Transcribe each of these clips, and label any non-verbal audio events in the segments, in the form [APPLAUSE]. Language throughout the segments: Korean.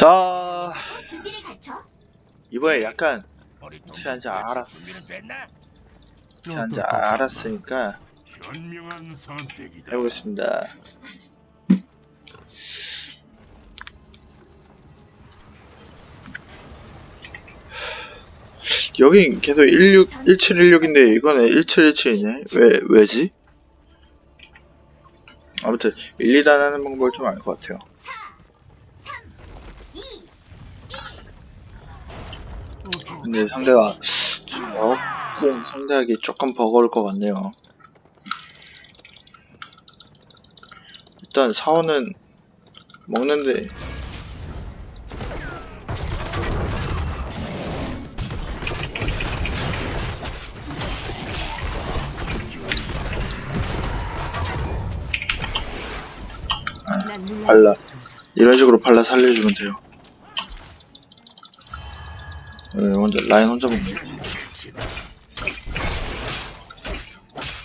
자. 이번에 약간 어리 취한지 알았어. 됐나? 한지 알았으니까. 해보겠습니다. 여긴 계속 16, 1716인데 이거는 1717이네. 왜, 왜지? 아무튼 1, 2단 하는 방법을 좀 알 것 같아요. 근데 상대가 조금 상대하기 조금 버거울 것 같네요. 일단 사원은 먹는데 발라 이런 식으로 발라 살려주면 돼요. 네, 혼자 라인 혼자 먹는 거지.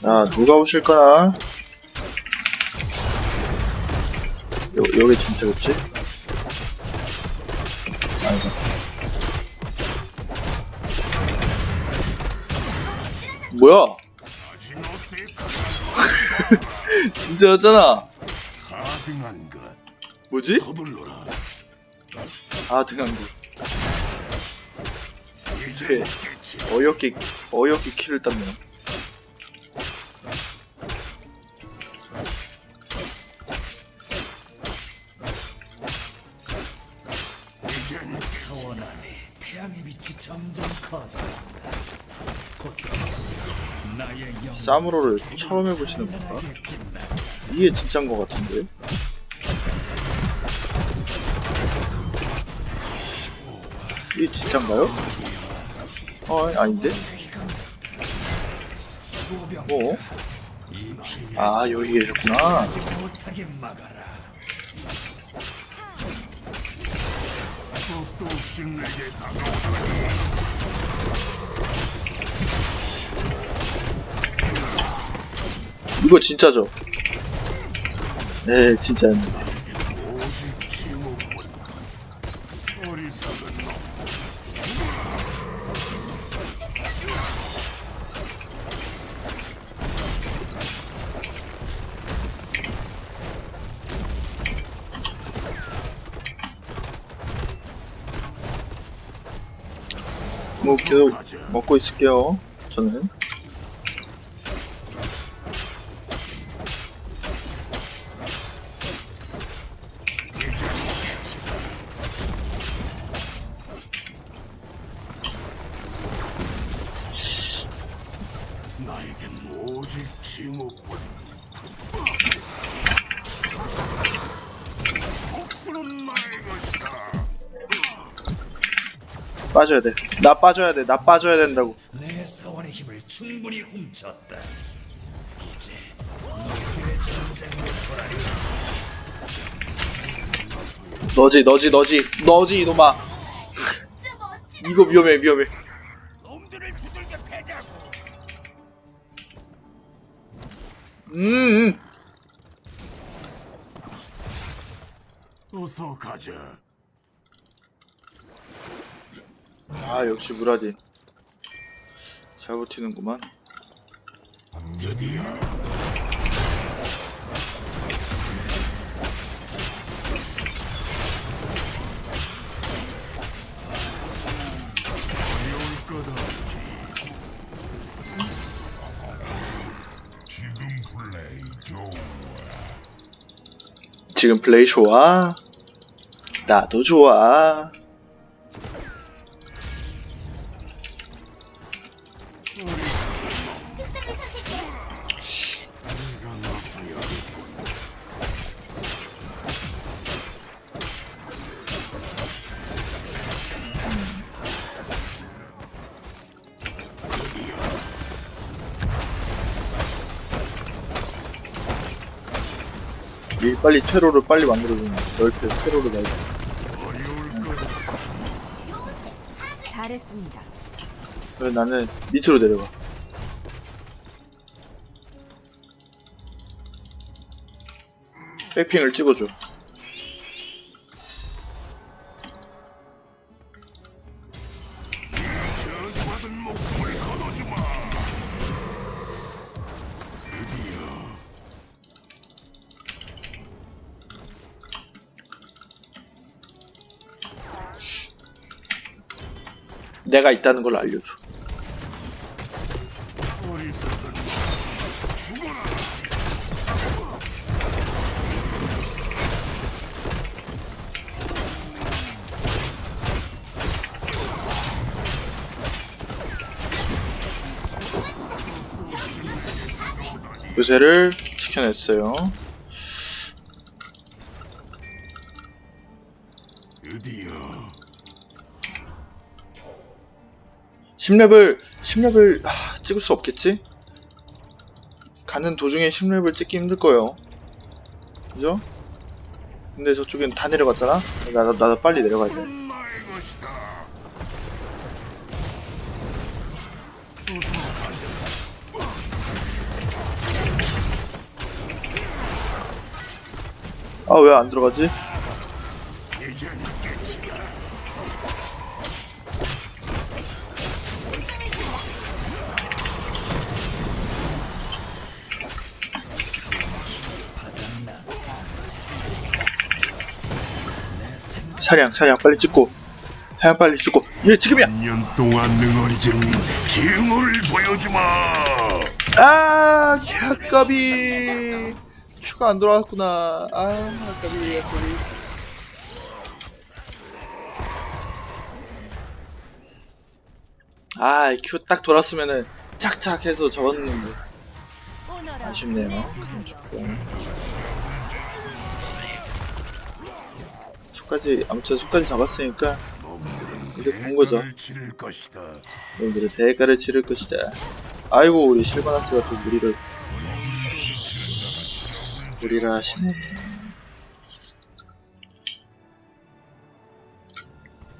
야 누가 오실 거나? 여, 여기 진짜겠지? 아이고. 뭐야? [LAUGHS] 진짜였잖아. 뭐지? 아 등한구. 이제. 어이없게 어이없게 키를 땄네요. 이젠 사원 안에 태양의 빛이 점점 커져간다. 곧 나의 영 사무로를 처음 해보시는 건가? 이게 진짜인 것 같은데? 이게 진짜인가요? 어 아닌데? 피를 아 여기 계셨구나. 이거 진짜죠? 네 진짜였는데. 오직 지옥뿐. 어리석은 놈. 뭐 계속 먹고 있을게요. 저는. 나에겐 오직 징후뿐. 빠져야 돼. 나 빠져야 돼. 나 빠져야 된다고. 내 사원의 힘을 충분히 훔쳤다. 이제 너희들의 전쟁을 벌하리. 너지 너지 너지 너지 이놈아. 이거 위험해 위험해. 놈들을 두들겨 패자고. 음. 음. 어서 가자. 아 역시 무라딘. 잘 버티는구만. 지금 플레이 좋아. 나도 좋아. 이 빨리 퇴로를 빨리 만들어주는 넓게. 어려울 것 잘했습니다. 그래 나는 밑으로 내려가. 백핑을 찍어줘. 내가 있다는 걸 알려줘. 요새를 시켜냈어요. 드디어 10렙을 10렙을 아, 찍을 수 없겠지? 가는 도중에 10렙을 찍기 힘들 거예요. 그죠? 근데 저쪽엔 다 내려갔잖아? 나도, 나도 빨리 내려가야 돼. 아, 왜 안 들어가지? 사냥, 사냥 빨리 찍고. 사냥 빨리 찍고. 예, 지금이야! 년 동안 능어리진 기운을 보여주마. 아, 아까비. 큐가 안 돌아왔구나. 아, 아까비, 아까비. 아, 큐딱 돌았으면은 착착 해서 잡았는데. 아쉽네요. 조금. 속까지, 아무튼 속까지 잡았으니까 이제 본 거죠. 놈들은 대가를 치를 것이다. 아이고 우리 실바나스가 또 무리를 무리를 하시네.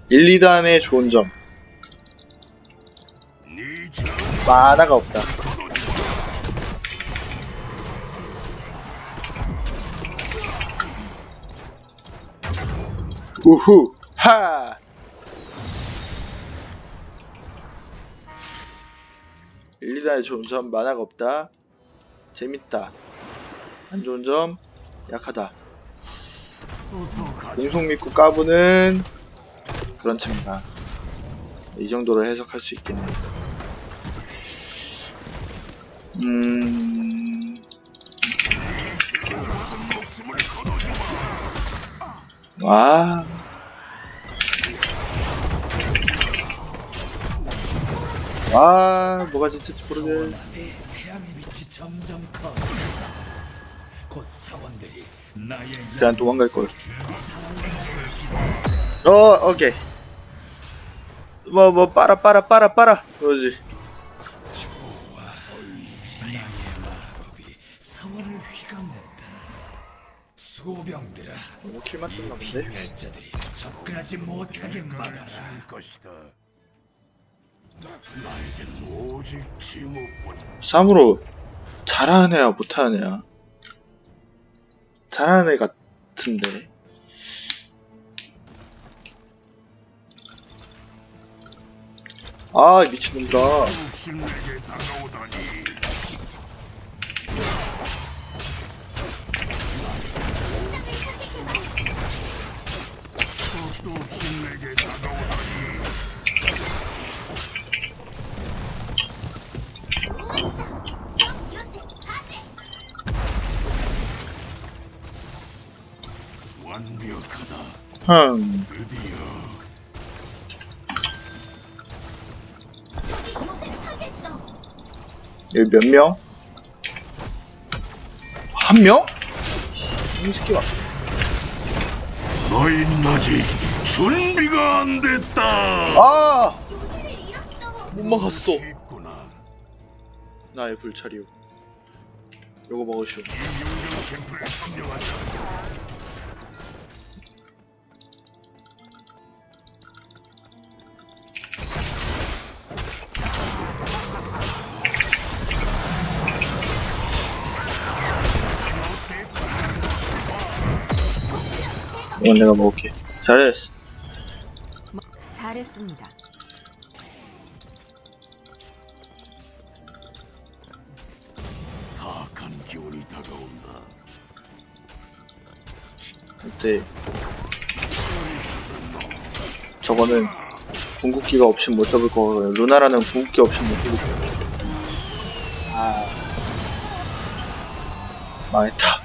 1, 2단의 좋은 점 만화가 없다. 우후 하 1, 2단의 좋은 점 만화가 없다. 재밌다. 안 좋은 점 약하다. 공속 믿고 까부는 그런 층이다. 이 정도로 해석할 수 있겠네. 음. 와. 와, 뭐가 진짜 모르게. 앞에 태양의 빛이 점점 커. 그냥 도망갈 걸. 어, 오케이. 뭐, 뭐, 빨아, 빨아, 빨아, 빨아. 그러지. 나의 마법이 사원을 휘감는다. 수호병들아, 너무 킬만 이 끝나는데? 필멸자들이 접근하지 못하게 막아라. 치를 것이다. 나에겐 오직 징후뿐. 쌈으로 잘하는 애야, 못하는 애야? 잘하는 애 같은데. 아, 미친놈들아. 완벽하다. 흠. 드디어 여기 몇 명? 한 명? 이 새끼가. 너희는 아직 준비가 안 됐다. 아! 못 막았어. 있구나. 나의 불찰이요. 요거 먹으시오. 유령 캠프에 참여하자. 이건 내가 먹을게. 잘했어. 잘했습니다. 사악한 기운이 다가온다. 그때 저거는 궁극기가 없이 못 잡을 거고요. 루나라는 궁극기 없이 못 잡을 거예요. 아. 망했다.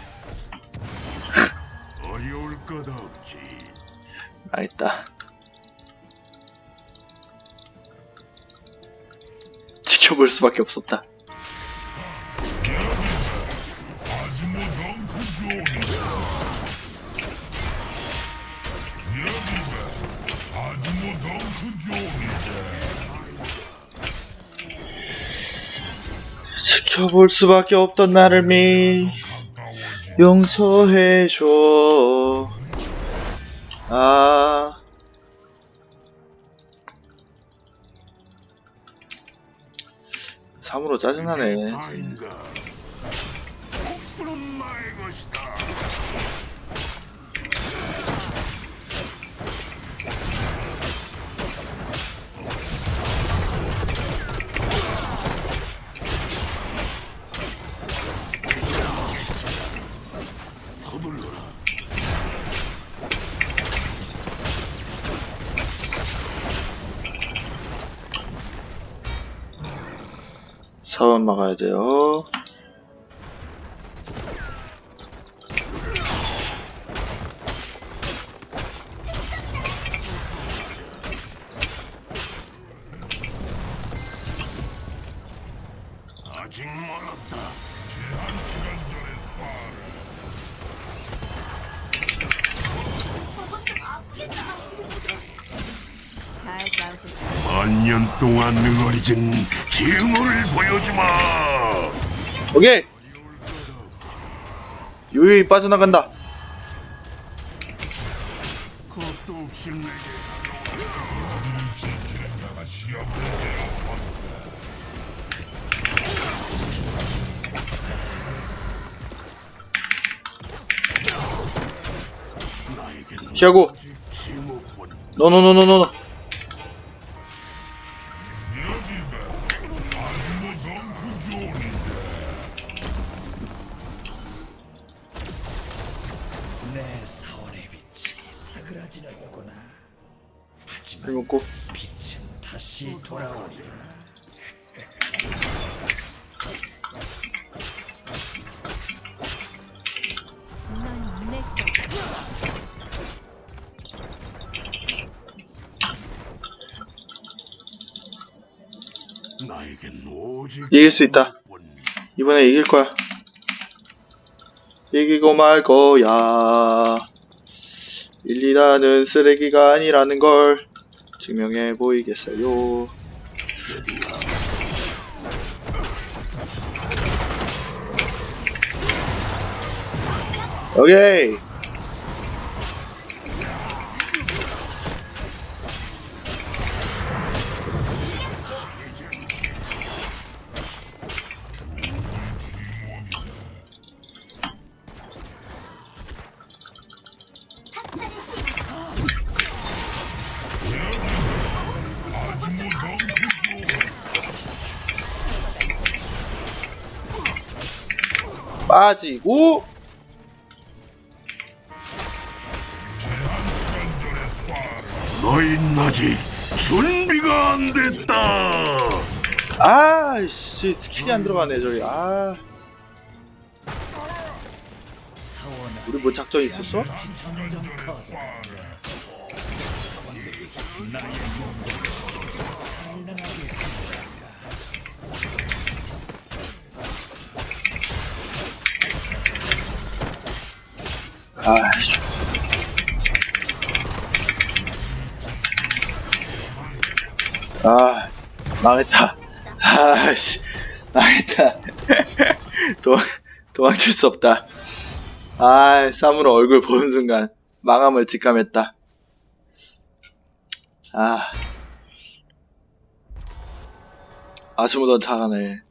어려울 것 없지. 망했다. 지켜볼 수밖에 없었다. 지켜볼 수밖에 없던 나를 미 용서해줘. 아. 참으로 짜증나네. 다 막아야 돼요. 아직 멀었다. 좀 아프겠다. 잘 싸우셨어요. 만년 동안 능어리진 징후를 보여주마. 오케이! 요요히 빠져나간다. 겁도 없이 내게 나에겐 피하고. 아직 지목원 노노노노노. 이길 수 있다. 원. 이번에 이길 거야. 이기고 말 거야. 일리라는 쓰레기가 아니라는 걸 증명해 보이겠어요. 오케이. 빠지고 너희 아직 준비가 안 됐다. 아씨 스킬이 안 들어가네 저기 아 우리 뭐 작전 있었어? 아씨. 아 망했다. 아씨. 망했다. [LAUGHS] 도망 도망칠 수 없다. 아 사무로 얼굴 보는 순간 망함을 직감했다. 아. 아주무던 잘하네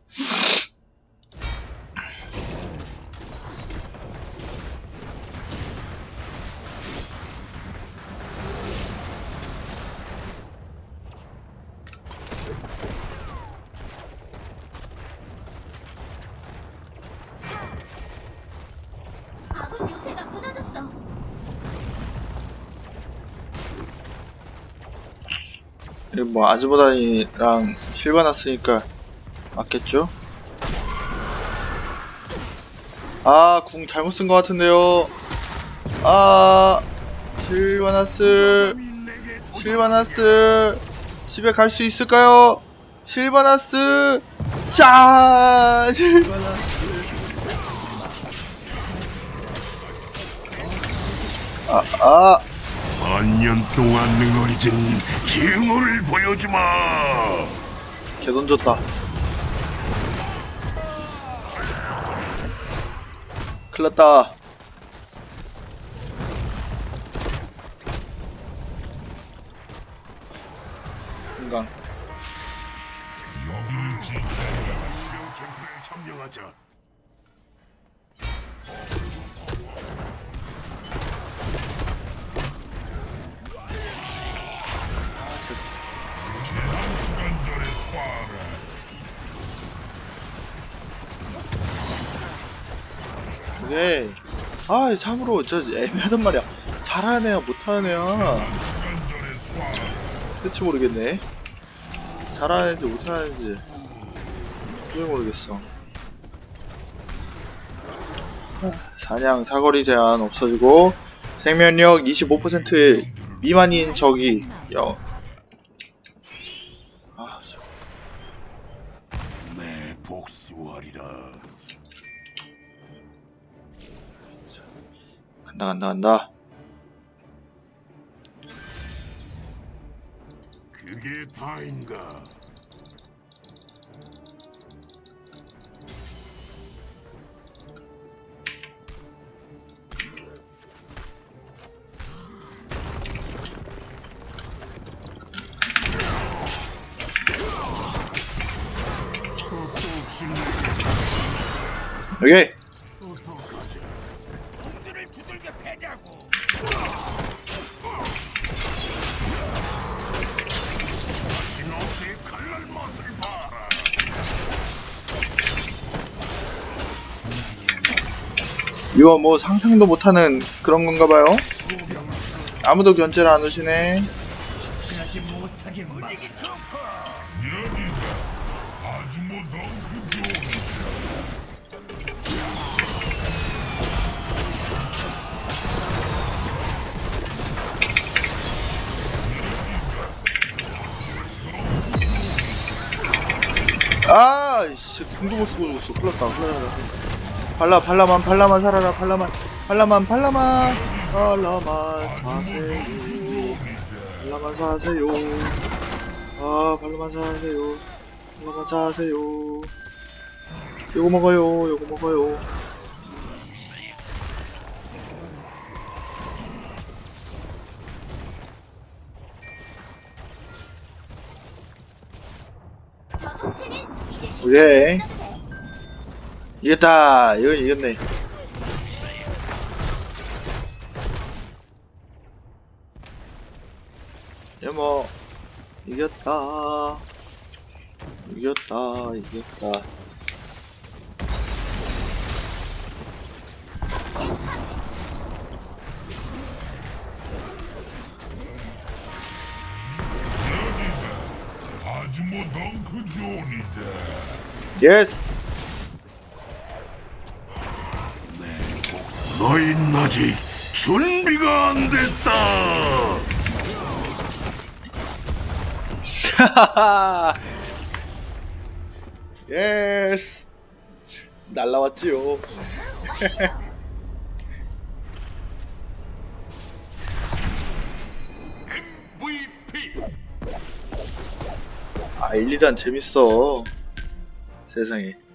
뭐 아즈모단이랑 실바나스니까 맞겠죠? 아, 궁 잘못 쓴 것 같은데요. 아, 실바나스, 실바나스, 집에 갈 수 있을까요? 실바나스, 짜, 실바나스. 아, 아, 만년 동안 능어리진 징후를 보여주마. 개 던졌다. 큰일났다. 금강. 여기 지켜라. 시험 캠프에 점령하자. 오케이. 아, 참으로, 저, 애매하단 말이야. 잘하는 애야, 못하는 애야. 대체 모르겠네. 잘하는 애인지 못하는 애인지. 도저히 모르겠어. 사냥 사거리 제한 없어지고, 생명력 25% 미만인 적이, 여. 간다, 간다, 간다. 그게 다인가? 오케 이거 뭐 상상도 못하는 그런 건가 봐요. 아무도 견제를 안 오시네. 접근하지 못하게 막 여기다. 아주 뭐 덩크 좋은. 아, 씨, 궁도 못 쓰고 죽었어. 큰일 났다, 큰일 났다. 발라, 발라만, 발라만 살아라, 발라만. 발라만, 발라만. 발라만 사세요. 발라만 사세요. 아, 발라만 사세요. 발라만 사세요. 요거 먹어요, 요거 먹어요. 오케이. 이겼다. 이건 이겼네. 야, 뭐, 이겼다. 이겼다. 이겼다. 뭐. 예스! 너흰 아직 준비가 안 됐다. [LAUGHS] 하하하! 예스! 날라왔지요. MVP. 아, 1, 2단 재밌어. 세상에.